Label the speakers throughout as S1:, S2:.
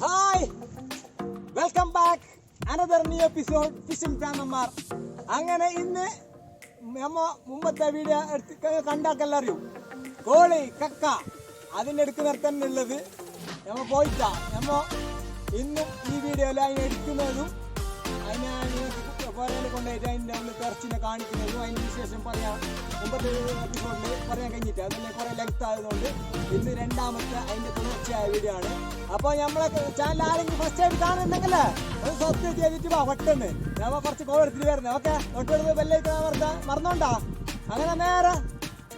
S1: Hi welcome back another new episode fishing ഫാമന്മാർ അങ്ങനെ ഇന്ന് നമ്മ മുമ്പത്തെ വീഡിയോ എടുത്ത് കണ്ടാക്കെല്ലാം അറിയും കോളി കക്ക അതിന്റെ എടുക്കുന്ന തന്നെ ഉള്ളത് നമ്മ പോയിട്ടാ നമ്മ ഇന്നും ഈ വീഡിയോയിൽ അതിനെ എടുക്കുന്നതും അതിനെ പുരയിൽ കൊണ്ടുപോയിട്ട് അതിന്റെ അന്ന് തെറച്ചിനെ കാണിക്കുന്നതും. അതിന് വിശേഷം പറയാം മുമ്പത്തെ എപ്പിസോഡിൽ പറയാൻ കഴിഞ്ഞിട്ട് അതല്ലേ കുറേ ലെങ്ത് ആയതുകൊണ്ട് ഇന്ന് രണ്ടാമത്തെ അതിന്റെ തുടർച്ചയായ വീഡിയോ ആണ്. അപ്പോൾ നമ്മളെ ചാനൽ ആരെങ്കിലും ഫസ്റ്റ് ആയിട്ട് കാണുന്നുണ്ടെങ്കിൽ ഒരു സബ്സ്ക്രൈബ് ചെയ്തിട്ട് വാ പെട്ടെന്ന്. നമ്മൾ കുറച്ച് കോൾ എടുത്തിട്ട് വരുന്നത് ഓക്കെ? തൊട്ടടുത്ത് ബെല്ലേക്ക് മറന്ന മറന്നോണ്ടാ? അങ്ങനെ നേരെ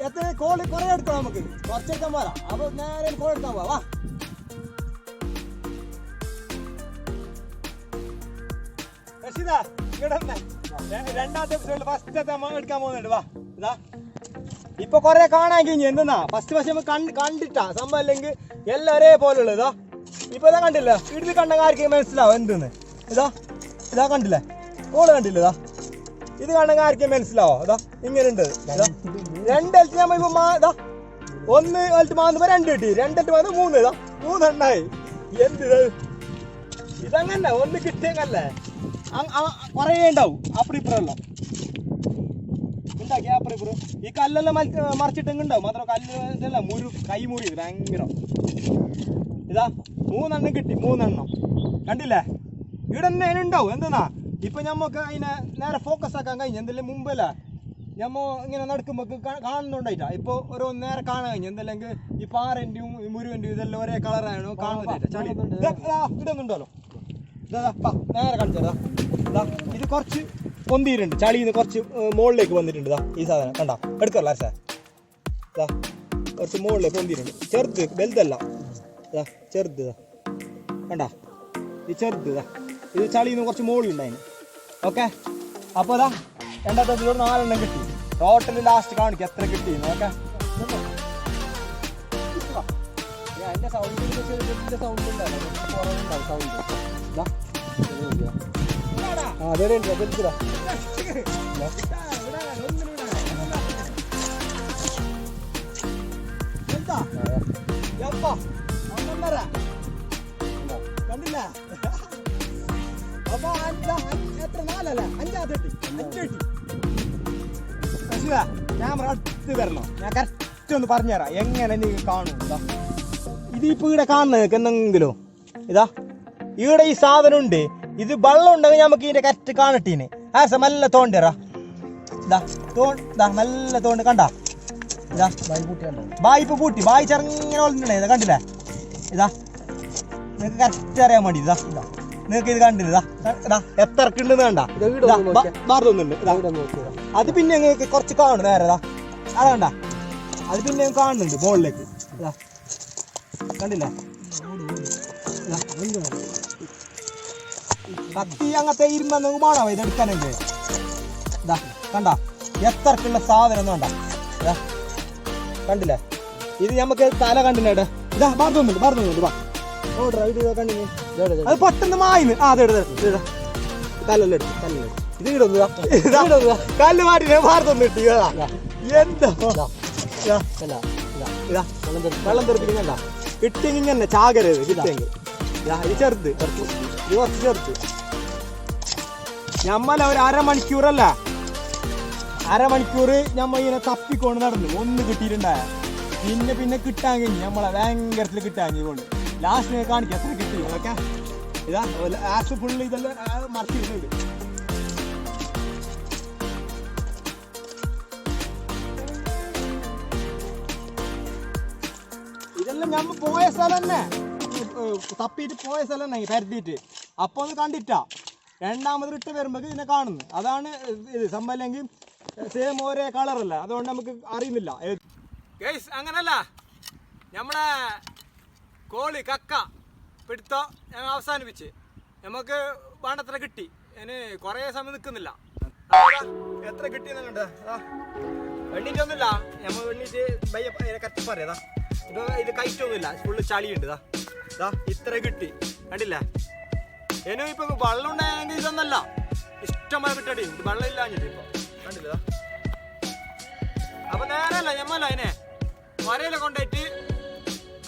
S1: എത്ര കോൾ കുറേ എടുക്കാം നമുക്ക്. കുറച്ചെടുക്കാൻ പോരാ. അപ്പോൾ നേരെ കോൾ എടുക്കാൻ പോവാ. രണ്ടാമത്തെ എടുക്കാൻ വാ ഇതാ. ഇപ്പൊ കൊറേ കാണാൻ കഴിഞ്ഞു എന്തെന്നാ? ഫസ്റ്റ് പക്ഷെ നമ്മൾ കണ്ടിട്ടാ. സംഭവം അല്ലെങ്കിൽ എല്ലാം ഒരേപോലെ ഉള്ളത് ഇതാ. ഇപ്പൊ ഇതാ കണ്ടില്ല? വീട്ടിൽ കണ്ട ആർക്കും മനസ്സിലാവും എന്തെന്ന്. ഇതാ. ഇതാ കണ്ടില്ലേ? കോൾ കണ്ടില്ല? ഇതാ. ഇത് കണ്ടെങ്കിൽ ആർക്കും മനസ്സിലാവോ? ഇതാ. ഇങ്ങനെ ഉണ്ട് രണ്ട് നമ്മൾ ഇപ്പൊ മാ ഇതാ. ഒന്ന് എൽറ്റ് മാന്നുമ്പോ രണ്ട് കിട്ടി. രണ്ടെൽറ്റ് മാന്ന് മൂന്ന്. ഇതാ. മൂന്നെണ്ണായി. എന്ത് ഇത്? ഇതങ്ങനെ ഒന്ന് കിട്ടിയങ്ങല്ലേ കുറേ ഉണ്ടാവും അപ്പുറം ഇപ്പുറമല്ലോ ഉണ്ടാക്കി അപ്പുറം ഇപ്പുറം ഈ കല്ലെല്ലാം മൽ- മറിച്ചിട്ടെങ്കിൽ ഉണ്ടാവും മാത്രം കല്ല് ഇതല്ല മുരു കൈ മുറി ഭയങ്കര. ഇതാ മൂന്നെണ്ണം കിട്ടി മൂന്നെണ്ണം. കണ്ടില്ലേ? ഇവിടെ തന്നെ ഉണ്ടാവും എന്തെന്നാ? ഇപ്പൊ ഞമ്മക്ക് അതിനെ നേരെ ഫോക്കസ് ആക്കാൻ കഴിഞ്ഞു. എന്തെല്ലാം മുമ്പല്ല? ഞമ്മ ഇങ്ങനെ നടക്കുമ്പോ കാണുന്നുണ്ടായിട്ടാ. ഇപ്പൊ ഓരോ നേരെ കാണാൻ കഴിഞ്ഞു. എന്തെല്ലെങ്കിൽ ഈ പാറന്റെയും ഈ മുരുവന്റെയും ഇതെല്ലാം ഒരേ കളറാണ് കാണുന്നില്ല ചളി. ഇടുന്നുണ്ടല്ലോ ഇതാ, ദാ, പാ, നേരെ കാണിച്ചാ ഇതാ കുറച്ച് പൊന്തിയിട്ടുണ്ട്. ചളിന്ന് കുറച്ച് ഏർ, മുകളിലേക്ക് വന്നിട്ടുണ്ട്. ഇതാ ഈ സാധനം കണ്ട. എടുക്കല്ല സാർ. ഇതാ കുറച്ച് മുകളിലേക്ക് പൊന്തിയിട്ടുണ്ട്. ചെറുത് വലുതല്ല. ഇതാ ചെറുത് ഇതാ കണ്ട? ഇത് ചെറുത് ഇതാ ഇത് ചളിന്ന് കുറച്ച് മുകളിലുണ്ടായിന് ഓക്കെ? അപ്പോൾ ഇതാ രണ്ടാമത്തെ നാലെണ്ണം കിട്ടി. ടോട്ടൽ ലാസ്റ്റ് കാണിക്കും എത്ര കിട്ടി ഓക്കെ? അതിന്റെ സൗണ്ട് ചെറിയ സൗണ്ട് ഉണ്ടാവും കുറവുണ്ടാവും സൗണ്ട് ഇതാ ആ അതെ ഉണ്ട് അതെടുത്തിടാ കണ്ടില്ല? അപ്പൊ അഞ്ചാ എത്ര? നാലല്ല? ക്യാമറ അടുത്ത് വരണോ. ഞാൻ കറക്റ്റ് ഒന്ന് പറഞ്ഞുതരാം. എങ്ങനെ നീ കാണും? ഇതിപ്പോ ഇവിടെ കാണുന്നത് എന്തെങ്കിലും? ഇതാ ഇവിടെ ഈ സാധനം ഉണ്ട് ഇത് വെള്ളം ഉണ്ടെങ്കിൽ നമുക്ക് ഇതിന്റെ കറ്റ് കാണട്ടീന്. ആ സ നല്ല തോണ്ടേറാ ഇതാ തോൺ ഇതാ നല്ല തോണ്ട് കണ്ട. ഇതാ ബായി ഇപ്പൊ പൂട്ടി ബായി ചെറുങ്ങനെ വളർന്നിട്ടുണ്ടേ ഇതാ കണ്ടില്ലേ? ഇതാ നിങ്ങൾക്ക് കറക്റ്റ് അറിയാൻ വേണ്ടി. ഇതാ ഇതാ. നിങ്ങൾക്ക് ഇത് കണ്ടില്ല? ഇതാ ഇതാ എത്ര ഉണ്ടെന്ന് കണ്ട? മാറുന്നുണ്ട് അത് പിന്നെ നിങ്ങൾക്ക് കുറച്ച് കാണും. നേരെ ഇതാ. അതാ കണ്ട. അത് പിന്നെ കാണുന്നുണ്ട് മുകളിലേക്ക്. ഇതാ കണ്ടില്ല. കത്തി അങ്ങനത്തെ ഇരുമ്പോ വേണോ ഇത് എടുക്കാനെങ്കിൽ. ഇതാ കണ്ട? എത്രക്കുള്ള സാധനം കണ്ട ഇതാ കണ്ടില്ലേ? ഇത് നമുക്ക് തല കണ്ടില്ലേ ഇവിടെ? ഇതാ ഇതാ കണ്ടില്ലേ അത് പെട്ടെന്ന് മായിന്ന് ആ അതെ എടുത്തു ഇത് ഇടൊന്നു കല്ല് മാറ്റി കിട്ടി ഇതാ. എന്താ? വെള്ളം തെറിപ്പിക്കുന്നുണ്ട? കിട്ടിയെങ്കിൽ തന്നെ ചാകരത് ഇതാ, ഇത് ചെറുത്. കുറച്ച് ഇത് കുറച്ച് ചെറുത്. ഞമ്മല ഒരു അരമണിക്കൂറല്ല? അരമണിക്കൂർ ഞമ്മ ഇങ്ങനെ തപ്പിക്കൊണ്ട് നടന്നു. ഒന്ന് കിട്ടിയിട്ടുണ്ടായ. പിന്നെ പിന്നെ കിട്ടാൻ കഴിഞ്ഞു നമ്മളെ ഭയങ്കരത്തിൽ കിട്ടാൻ കൊണ്ട് ലാസ്റ്റ് കാണിക്കാം. എത്ര കിട്ടി? ഓക്കെ. ഇതാ ആസ് ഫുള്ള് ഇതെല്ലാം ആ, ഇതെല്ലാം ഞമ്മ പോയ സ്ഥലം തന്നെ തപ്പിയിട്ട് പോയ സ്ഥലം തന്നെ പരത്തിയിട്ട് അപ്പൊ ഒന്ന് കണ്ടിട്ടാ. രണ്ടാമത് ഇട്ട് വരുമ്പോൾ ഇതിനെ കാണുന്നു. അതാണ് ഇത് സംഭവമില്ലെങ്കിൽ സെയിം ഒരേ കളറല്ല അതുകൊണ്ട് നമുക്ക് അറിയുന്നില്ല. അങ്ങനല്ല. നമ്മളെ കോളി കക്ക പിടുത്തോ ഞങ്ങൾ അവസാനിപ്പിച്ച്. നമുക്ക് വേണ്ടത്ര കിട്ടി. അതിന് കുറേ സമയം നിൽക്കുന്നില്ല എത്ര കിട്ടിയെന്ന് കണ്ട എണ്ണീറ്റൊന്നുമില്ല. നമ്മൾ എണ്ണീറ്റ് ബയ്യ കത്തി പറയാ ഇത് ഇത് കയറ്റൊന്നുമില്ല. ഫുള്ള് ചളിയുണ്ട് ഇതാ. ഇതാ ഇത്ര കിട്ടി. കണ്ടില്ല? എനും ഇപ്പൊ വെള്ളം ഉണ്ടായെങ്കിൽ ഇതൊന്നല്ല. ഇഷ്ടമായി കിട്ടടി വെള്ളം ഇല്ലാഞ്ഞിട്ട് ഇപ്പൊ. കണ്ടില്ല ഇതാ. അപ്പൊ നേരല്ല ഞമ്മല്ല അതിനെ. വരയില കൊണ്ടായിട്ട്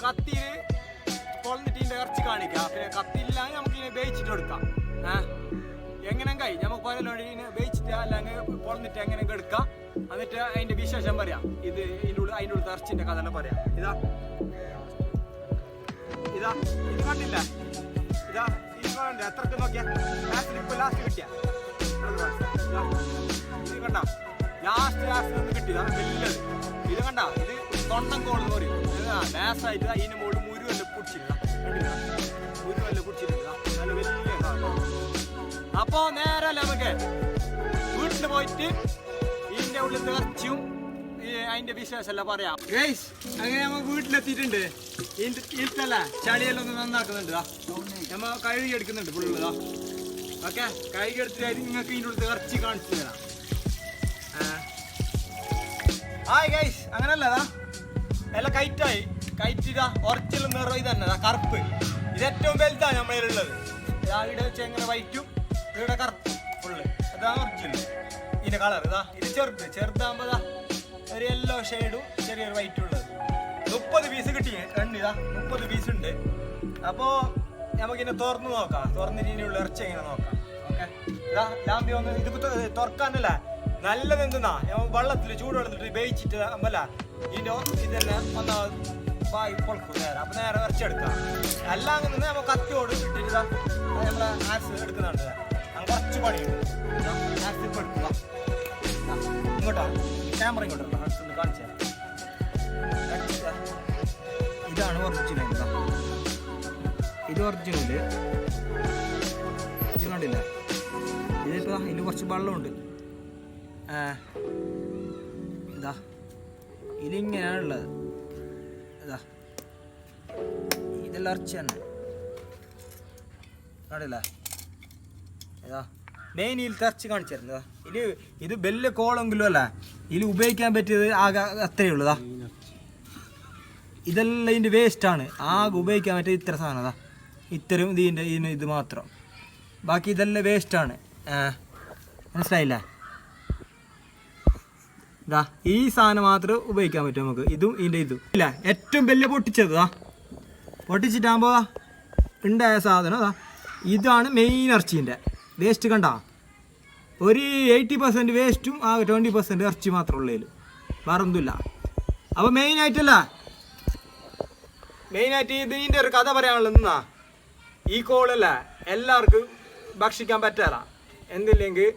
S1: കത്തിയിൽ കൊളന്നിട്ട് ഇതിന്റെ ഇറച്ചി കാണിക്കാം. പിന്നെ കത്തിയില്ലാതെ നമുക്ക് ഇതിനെ വേയിച്ചിട്ട് എടുക്കാം ഏഹ് എങ്ങനെ കൈ നമുക്ക് പതിനൊഴിന് അല്ല അല്ലെങ്കിൽ പൊളന്നിട്ട് എങ്ങനെ എടുക്കാം. എന്നിട്ട് അതിന്റെ വിശേഷം പറയാം. ഇത് ഇതിന്റെ അതിന്റെ ഉള്ളിൽ ഇറച്ചിന്റെ കഥ പറയാം. ഇതാ. ഇതാ. ഇത് കണ്ടില്ല. ഇതാ. ഇത് കണ്ട എത്രക്ക് നോക്കിയാ? ലാസ്റ്റ് ഇപ്പൊ ലാസ്റ്റ് കിട്ടിയ? ഇത് കണ്ട? ലാസ്റ്റ് ലാസ്റ്റ് ഒന്ന് കിട്ടിയതാ വലുത് ഇത് കണ്ട? ഇത് തൊണ്ടം കോൾ എന്ന് പറയും ലാസ്റ്റായിട്ട് അതിന് മുകളിൽ മുരുവല്ല പിടിച്ചിരുന്ന മുരുവല്ല പിടിച്ചിരുന്ന നല്ല വലിയ. അപ്പോ നേരെ നമുക്ക് വീട്ടിൽ പോയിട്ട് ഇതിന്റെ ഉള്ളിൽ തീർച്ചയും അതിന്റെ വിശേഷം പറയാം. ഗൈസ് അങ്ങനെ നമ്മ വീട്ടിലെത്തിയിട്ടുണ്ട്. ഇത്തല്ല ചളിയെല്ലാം ഒന്ന് നന്നാക്കുന്നുണ്ട്. നമ്മ കഴുകി എടുക്കുന്നുണ്ട് ഫുള്ള് ഓക്കെ കഴുകി എടുത്തിട്ട് നിങ്ങൾക്ക് ഇതിന്റെ ഉള്ളിൽ ഇറച്ചി കാണിച്ചു തരാം. ഹായ് ഗൈസ് അങ്ങനല്ലതാ എല്ലാം കയറ്റായി കയറ്റിതാ ഇതാ നിറവ് ഇതന്നെ കറുപ്പ്. ഇത് ഏറ്റവും വലുതാണ് നമ്മളിലുള്ളത്. ഇതാ ഇവിടെ വെച്ച് എങ്ങനെ വൈറ്റും ഇവിടെ കറുപ്പ് ഫുള്ള് ഇതാണ് ഒറിജിനൽ ഇതിന്റെ കളർ ഇതാ. ഇത് ചെറുത്. ചെറുതാകുമ്പോ ഇതാ ഒരു യെല്ലോ ഷെയ്ഡും ചെറിയൊരു വൈറ്റും ഉള്ളത്. മുപ്പത് പീസ് കിട്ടി. എണ്ണ ഇതാ. മുപ്പത് പീസ് ഉണ്ട്. അപ്പോ നമുക്കിനെ തുറന്നു നോക്കാം. തുറന്നിട്ട് ഇതിനുള്ള ഇറച്ചി എങ്ങനെ നോക്കാം. ഓക്കെ ഇതാ ലാമ്പി ഒന്ന് ഇത് തുറക്കാനല്ല. നല്ലത് എന്തെന്നാ? വെള്ളത്തിൽ ചൂടുവെള്ളത്തിൽ വേവിച്ചിട്ട് അല്ല ഇതിന്റെ ഇതന്നെ ഒന്നാ വായി പൊളക്കും നേരെ. അപ്പൊ നേരെ ഇറച്ചെടുക്കാം അല്ല അങ്ങനെ നമ്മൾ കത്തിയോട് ഇട്ടിട്ട് നമ്മളെ ആക്സ് എടുക്കുന്നുണ്ട്. കുറച്ച് പണിയുണ്ട് ഇപ്പൊ എടുക്കുക ആ, ക്യാമറ ഇങ്ങോട്ടാ അടുത്തൊന്ന് കാണിച്ചു തരാം. ഇതാ. ഇതാണ് ഒറിജിനൽ. ഇത്. ഒറിജിനൽ. ഇത് കണ്ടില്ല. ഇതിപ്പോ ഇതിൽ കുറച്ച് വെള്ളമുണ്ട്. ഇതാ. ഇതിങ്ങനെയാണുള്ളത് ഇതാ. ഇതെല്ലാം ഇറച്ചി തന്നെ. കണ്ടില്ല. ഇതാ മെയിൻ ഇതിൽ ഇറച്ചി കാണിച്ചു തരുന്നതാ ഇത് ഇത് വലിയ കോളെങ്കിലും അല്ല. ഇതിൽ ഉപയോഗിക്കാൻ പറ്റിയത് ആകെ അത്രയേ ഉള്ളതാ ഇതാ ഇതെല്ലാം ഇതിന്റെ വേസ്റ്റാണ് ആകെ ഉപയോഗിക്കാൻ പറ്റിയ ഇത്ര സാധനതാ ഇത്തരം ഇതിന്റെ ഇതിന് ഇത് മാത്രം. ബാക്കി ഇതെല്ലാം വേസ്റ്റാണ് മനസ്സിലായില്ലേ? ഇതാ ഈ സാധനം മാത്രം ഉപയോഗിക്കാൻ പറ്റും നമുക്ക്. ഇതും ഇതിന്റെ ഇതും. ഇല്ല? ഏറ്റവും വലിയ പൊട്ടിച്ചതാ പൊട്ടിച്ചിട്ടാകുമ്പോൾ ഉണ്ടായ സാധനം അതാ ഇതാണ് മെയിൻ ഇറച്ചീന്റെ. വേസ്റ്റ് കണ്ട? ഒരു എയ്റ്റി പെർസെന്റ് വേസ്റ്റും ആ ട്വന്റി പെർസെന്റ് ഇറച്ചി മാത്രമേ ഉള്ളതിൽ വേറെ ഒന്നുമില്ല അപ്പോൾ മെയിനായിട്ടല്ല മെയിനായിട്ട് ഇതിന്റെ ഒരു കഥ പറയാനുള്ളത് എന്നാ ഈ കോളല്ല എല്ലാവർക്കും ഭക്ഷിക്കാൻ പറ്റാറ എന്തില്ലെങ്കിൽ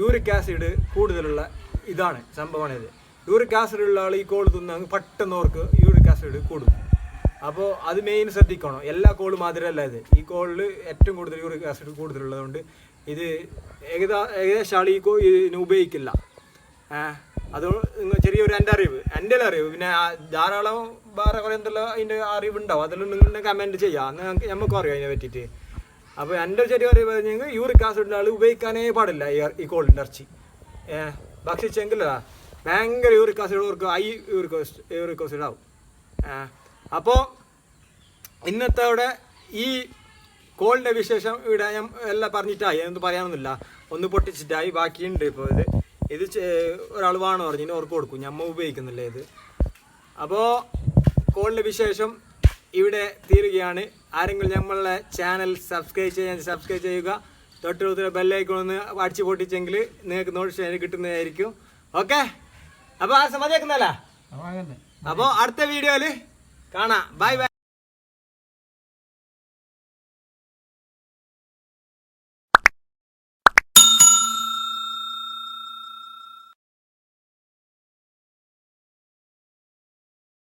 S1: യൂറിക് ആസിഡ് കൂടുതലുള്ള ഇതാണ് സംഭവമാണിത്. യൂറിക് ആസിഡ് ഉള്ള ആൾ ഈ കോൾ തിന്നാൽ പെട്ടെന്ന് യൂറിക് ആസിഡ് കൂടും. അപ്പോൾ അത് മെയിൻ ശ്രദ്ധിക്കണം. എല്ലാ കോളും മാതിരല്ല ഇത്. ഈ കോളിൽ ഏറ്റവും കൂടുതൽ യൂറിക് ആസിഡ് കൂടുതലുള്ളതുകൊണ്ട് ഇത് ഏകദാ ഏകദേശം ആൾ ഈ കോ ഇതിന് ഉപയോഗിക്കില്ല. അത് ചെറിയൊരു എന്റെ അറിവ്. എന്റെ അറിവ്. പിന്നെ ധാരാളം വേറെ കുറേ എന്തെല്ലാം അതിന്റെ അറിവുണ്ടാവും. അതെല്ലാം നിങ്ങൾ കമന്റ് ചെയ്യാം. അന്ന് നമുക്ക് അറിയാം അതിനെ പറ്റിയിട്ട്. അപ്പോൾ എന്റെ ചെറിയ അറിവ് പറഞ്ഞെങ്കിൽ യൂറിക് ആസിഡിന്റെ ആൾ ഉപയോഗിക്കാനേ പാടില്ല ഈ കോളിന്റെ ഇറച്ചി. ഭക്ഷിച്ചെങ്കിലാ ഭയങ്കര യൂറിക് ആസിഡ് ഓർക്ക് ഐ യൂറിക് യൂറിക് ആസിഡ് ആവും. അപ്പോൾ ഇന്നത്തെ അവിടെ ഈ കോളിന്റെ വിശേഷം ഇവിടെ ഞാൻ എല്ലാം പറഞ്ഞിട്ടായി എന്ന് പറയാനൊന്നുമില്ല. ഒന്ന് പൊട്ടിച്ചിട്ടായി ബാക്കിയുണ്ട് ഇപ്പോൾ ഇത്. ഇത് ഒരാൾ വേണം പറഞ്ഞു ഇനി ഓർക്ക് കൊടുക്കും. ഞമ്മ ഉപയോഗിക്കുന്നില്ല ഇത്? അപ്പോൾ കോളിന്റെ വിശേഷം ഇവിടെ തീരുകയാണ്. ആരെങ്കിലും നമ്മളുടെ ചാനൽ സബ്സ്ക്രൈബ് ചെയ്യാൻ സബ്സ്ക്രൈബ് ചെയ്യുക. തൊട്ടുകൂടുതൽ ബെല്ലൈക്കൺ ഒന്ന് അടിച്ച് പൊട്ടിച്ചെങ്കിൽ നിങ്ങൾക്ക് നോട്ടിഫിക്കേഷൻ കിട്ടുന്നതായിരിക്കും. ഓക്കെ അപ്പോൾ ആ മതിയാക്കുന്നല്ല അപ്പോൾ അടുത്ത വീഡിയോയിൽ കാണാം. Bye bye.